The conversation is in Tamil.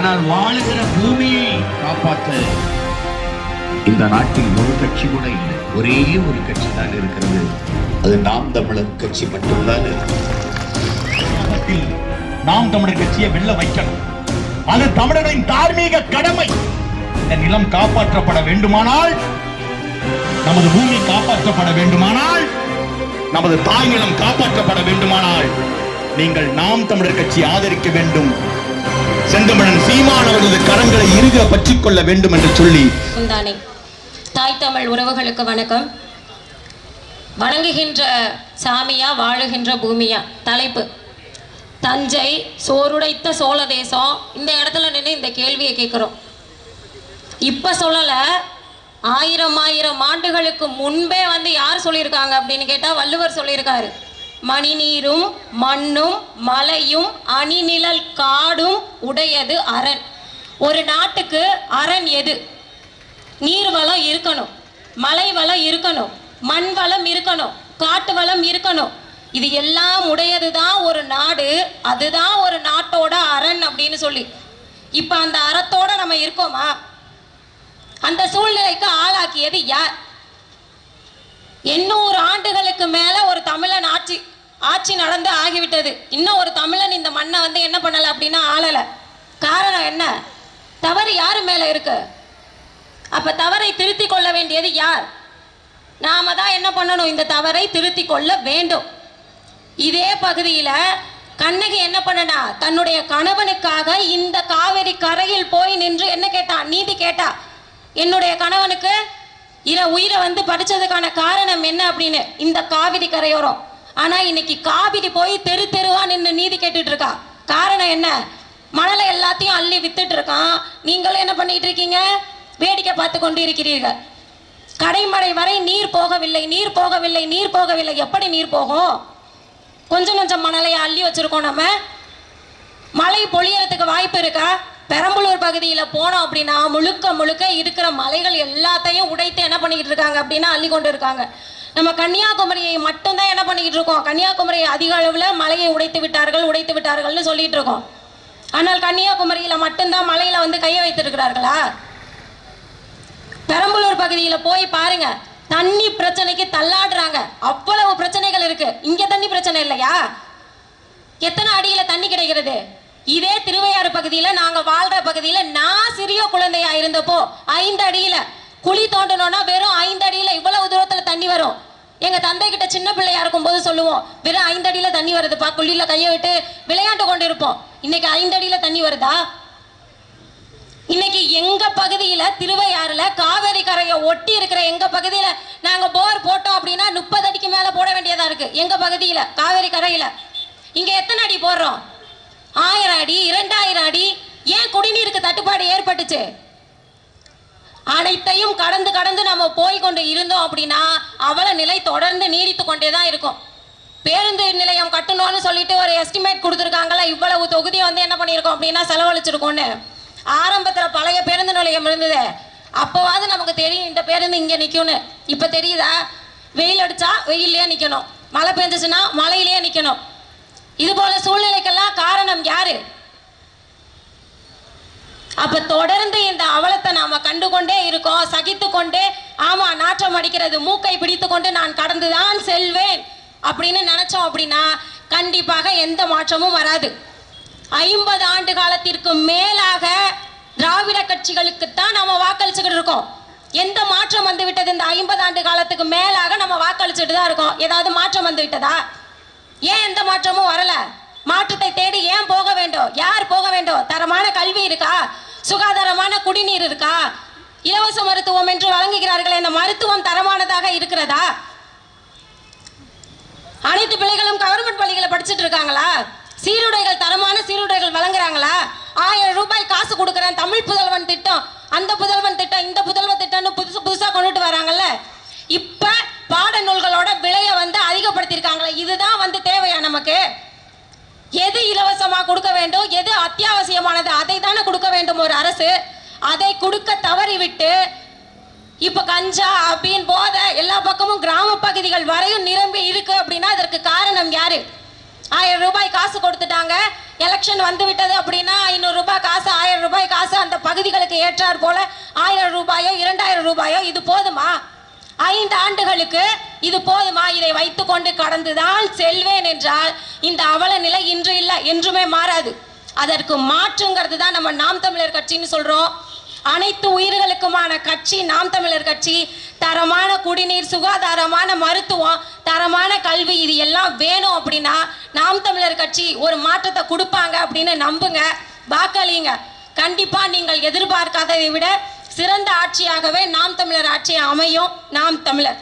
ஆனால் வாழுகிற பூமியை காப்பாற்ற இந்த நாட்டில் ஒரு கட்சி கூட இல்லை. ஒரே ஒரு கட்சி தான் இருக்கிறது. அது நாம் தமிழர் கட்சி மட்டும்தான் நாம் தமிழர் கட்சியை வெல்ல வைக்கணும். அது தமிழரின் தார்மீக கடமை. இந்த நிலம் காப்பாற்றப்பட வேண்டுமானால் நமது பூமி காப்பாற்றப்பட வேண்டுமானால் நமது தாய் நிலம் காப்பாற்றப்பட வேண்டுமானால் நீங்கள் நாம் தமிழர் கட்சி ஆதரிக்க வேண்டும். செந்தமிழன் சீமான் அவர்களது கரங்களை இறுக பற்றி கொள்ள வேண்டும் என்று சொல்லி தானே தாய் தமிழ் உறவுகளுக்கு வணக்கம். வணங்குகின்ற சாமியா வாழுகின்ற பூமியா? தலைப்பு. தஞ்சை சோறுடைத்த சோழ தேசம். இந்த இடத்துல நின்று இந்த கேள்வியை கேட்குறோம். இப்போ சொல்லலை ஆயிரம் ஆயிரம் ஆண்டுகளுக்கு முன்பே வந்து யார் சொல்லியிருக்காங்க அப்படின்னு கேட்டால் வள்ளுவர் சொல்லியிருக்காரு. மணிநீரும் மண்ணும் மலையும் அணிநிழல் காடும் உடையது அரண். ஒரு நாட்டுக்கு அரண் எது? நீர் வளம் இருக்கணும் மலை வளம் இருக்கணும் மண் வளம் இருக்கணும் காட்டு வளம் இருக்கணும். இது எல்லாம் உடையது தான் ஒரு நாடு அதுதான் ஒரு நாட்டோட அரண் அப்படின்னு சொல்லி. இப்போ அந்த அறத்தோட நம்ம இருக்கோமா? அந்த சூழ்நிலைக்கு ஆளாக்கியது யார்? எண்ணூறு ஆண்டுகளுக்கு மேல ஒரு தமிழன் ஆட்சி ஆட்சி நடந்து ஆகிவிட்டது. இன்னும் ஒரு தமிழன் இந்த மண்ணை வந்து என்ன பண்ணல அப்படின்னா ஆளலை. காரணம் என்ன? தவறு யாரு மேல இருக்கு? அப்ப தவறை திருத்தி கொள்ள வேண்டியது யார்? நாம தான் என்ன பண்ணணும்? இந்த தவறை திருத்தி கொள்ள வேண்டும். இதே பகுதியில் கண்ணகி என்ன பண்ணனா தன்னுடைய கணவனுக்காக இந்த காவிரி கரையில் போய் நின்று என்ன கேட்டான் நீதி கேட்டா. என்னுடைய கணவனுக்கு இர உயிரை வந்து படிச்சதுக்கான காரணம் என்ன அப்படின்னு இந்த காவிரி கரையோரம். ஆனா இன்னைக்கு காவிரி போய் தெரு தெருவா நின்று நீதி கேட்டுட்டு இருக்கா காரணம் என்ன? மணலை எல்லாத்தையும் அள்ளி வித்துட்டு இருக்கான் நீங்களும் என்ன பண்ணிட்டு இருக்கீங்க வேடிக்கை பார்த்து கொண்டு இருக்கிறீர்கள் கடைமடை வரை நீர் போகவில்லை நீர் போகவில்லை நீர் போகவில்லை. எப்படி நீர் போகும்? கொஞ்சம் கொஞ்சம் மணலை அள்ளி வச்சிருக்கோம் நம்ம. மழை பொழியறதுக்கு வாய்ப்பு இருக்கா? பெரம்பலூர் பகுதியில் போனோம் அப்படின்னா முழுக்க முழுக்க இருக்கிற மலைகள் எல்லாத்தையும் உடைத்து என்ன பண்ணிக்கிட்டு இருக்காங்க அப்படின்னா அள்ளி கொண்டு இருக்காங்க. நம்ம கன்னியாகுமரியை மட்டும்தான் என்ன பண்ணிக்கிட்டு இருக்கோம்? கன்னியாகுமரி அதிக அளவில் மலையை உடைத்து விட்டார்கள் உடைத்து விட்டார்கள்னு சொல்லிட்டு இருக்கோம். ஆனால் கன்னியாகுமரியில் மட்டும்தான் மலையில் வந்து கையை வைத்திருக்கிறார்களா? பெரம்பலூர் பகுதியில் போய் பாருங்க. தண்ணி பிரச்சனைக்கு தள்ளாடுறாங்க. அவ்வளவு பிரச்சனைகள் இருக்கு. இங்க தண்ணி பிரச்சனை இல்லையா? எத்தனை அடியில் தண்ணி கிடைக்கிறது? இதே திருவையாறு பகுதியில நாங்க வாழ்ற பகுதியில நான் சிறிய குழந்தையா இருந்தப்போ ஐந்து அடியில குழி தோண்டணும்னா வெறும் ஐந்து அடியில இவ்வளவு தூரத்துல தண்ணி வரும். எங்க தந்தை கிட்ட சின்ன பிள்ளையா இருக்கும்போது சொல்லுவோம் வெறும் ஐந்து அடியில தண்ணி வருதுப்பா குழியில கையை விட்டு விளையாண்டு கொண்டு இருப்போம் இன்னைக்கு ஐந்து அடியில தண்ணி வருதா? இன்னைக்கு எங்க பகுதியில திருவையாறுல காவேரி கரையை ஒட்டி இருக்கிற எங்க பகுதியில நாங்க போர் போட்டோம் அப்படின்னா முப்பது அடிக்கு மேல போட வேண்டியதா இருக்கு. எங்க பகுதியில காவேரி கரையில. இங்க எத்தனை அடி போடுறோம் ஆயிரம் அடி இரண்டாயிரம் அடி ஏன் குடிநீருக்கு தட்டுப்பாடு ஏற்பட்டுச்சு. அனைத்தையும் கடந்து கடந்து நம்ம போய் கொண்டு இருந்தோம் அப்படின்னா அவல நிலை தொடர்ந்து நீடித்து கொண்டே தான் இருக்கும். பேருந்து நிலையம் கட்டணும்னு சொல்லிட்டு ஒரு எஸ்டிமேட் கொடுத்துருக்காங்கல்ல இவ்வளவு தொகுதி வந்து என்ன பண்ணியிருக்கோம் அப்படின்னா செலவழிச்சிருக்கோம்னு. ஆரம்பத்தில் பழைய பேருந்து நிலையம் இருந்தது. அப்போவாது நமக்கு தெரியும் இந்த பேருந்து இங்கே நிற்கும்னு இப்போ தெரியுதா? வெயில் அடித்தா வெயிலே நிற்கணும் மழை பெஞ்சிச்சுன்னா மழையிலேயே நிற்கணும் இது போல சூழ்நிலைக்கெல்லாம் காரணம் யாரு? அப்ப தொடர்ந்து இந்த அவலத்தை நாம கண்டு கொண்டே இருக்கோம் சகித்து கொண்டே ஆமா நாற்றம் அடிக்கிறது மூக்கை பிடித்து கொண்டு நான் கடந்துதான் செல்வேன் அப்படின்னு நினைச்சோம் அப்படின்னா கண்டிப்பாக எந்த மாற்றமும் வராது. ஐம்பது ஆண்டு காலத்திற்கு மேலாக திராவிட கட்சிகளுக்கு தான் நம்ம வாக்களிச்சுக்கிட்டு இருக்கோம். எந்த மாற்றம் வந்து விட்டது இந்த ஐம்பது ஆண்டு காலத்துக்கு மேலாக நம்ம வாக்களிச்சுட்டு தான் இருக்கோம். ஏதாவது மாற்றம் வந்து விட்டதா ஏன் எந்த மாற்றமும் வரலை? மாற்றத்தை தேடி ஏன் போக வேண்டும்? யார் போக வேண்டும்? தரமான கல்வி இருக்கா? சுகாதாரமான குடிநீர் இருக்கா? இலவச மருத்துவம் என்று வழங்குகிறார்கள் இந்த மருத்துவம் தரமானதாக இருக்கிறதா? அனைத்து பிள்ளைகளும் கவர்மெண்ட் பள்ளிகளை படிச்சுட்டு இருக்காங்களா? சீருடைகள் தரமான சீருடைகள் வழங்குறாங்களா? ஆயிரம் ரூபாய் காசு கொடுக்குறேன் தமிழ் புதல்வன் திட்டம். அந்த புதல்வன் திட்டம் இந்த புதல்வன் திட்டம்னு புதுசு புதுசா கொண்டுட்டு வராங்கல்ல இப்ப பாட நூல்களோட விலையை வந்து அதிகப்படுத்தியிருக்காங்களே இதுதான் வந்து தேவையா நமக்கு எது இலவசமா கொடுக்க வேண்டும் எது அத்தியாவசியமானது அதை தானே கொடுக்க வேண்டும் ஒரு அரசு அதை கொடுக்க தவறிவிட்டு இப்ப கஞ்சா அப்படின்னு போத எல்லா பக்கமும் கிராம பகுதிகள் வரையும் நிரம்பி இருக்கு அப்படின்னா அதற்கு காரணம் யாரு? ஆயிரம் ரூபாய் காசு கொடுத்துட்டாங்க எலெக்ஷன் வந்து விட்டது அப்படின்னா ஐநூறு ரூபாய் காசு ஆயிரம் ரூபாய் காசு அந்த பகுதிகளுக்கு ஏற்றார் போல ஆயிரம் ரூபாயோ இரண்டாயிரம் ரூபாயோ இது போதுமா? ஐந்து ஆண்டுகளுக்கு இது போதுமா? இதை வைத்துக்கொண்டு கடந்துதான் செல்வேன் என்றால் இந்த அவல நிலை இன்று இல்லை என்றுமே மாறாது. அதற்கு மாற்றுங்கிறது தான் நம்ம நாம் தமிழர் கட்சின்னு சொல்றோம். அனைத்து உயிர்களுக்குமான கட்சி நாம் தமிழர் கட்சி. தரமான குடிநீர் சுகாதாரமான மருத்துவம் தரமான கல்வி இது எல்லாம் வேணும் அப்படின்னா நாம் தமிழர் கட்சி ஒரு மாற்றத்தை கொடுப்பாங்க அப்படின்னு நம்புங்க. வாக்களிங்க. கண்டிப்பா நீங்கள் எதிர்பார்க்காததை விட சிறந்த ஆட்சியாகவே நாம் தமிழர் ஆட்சி அமையும். நாம் தமிழர்.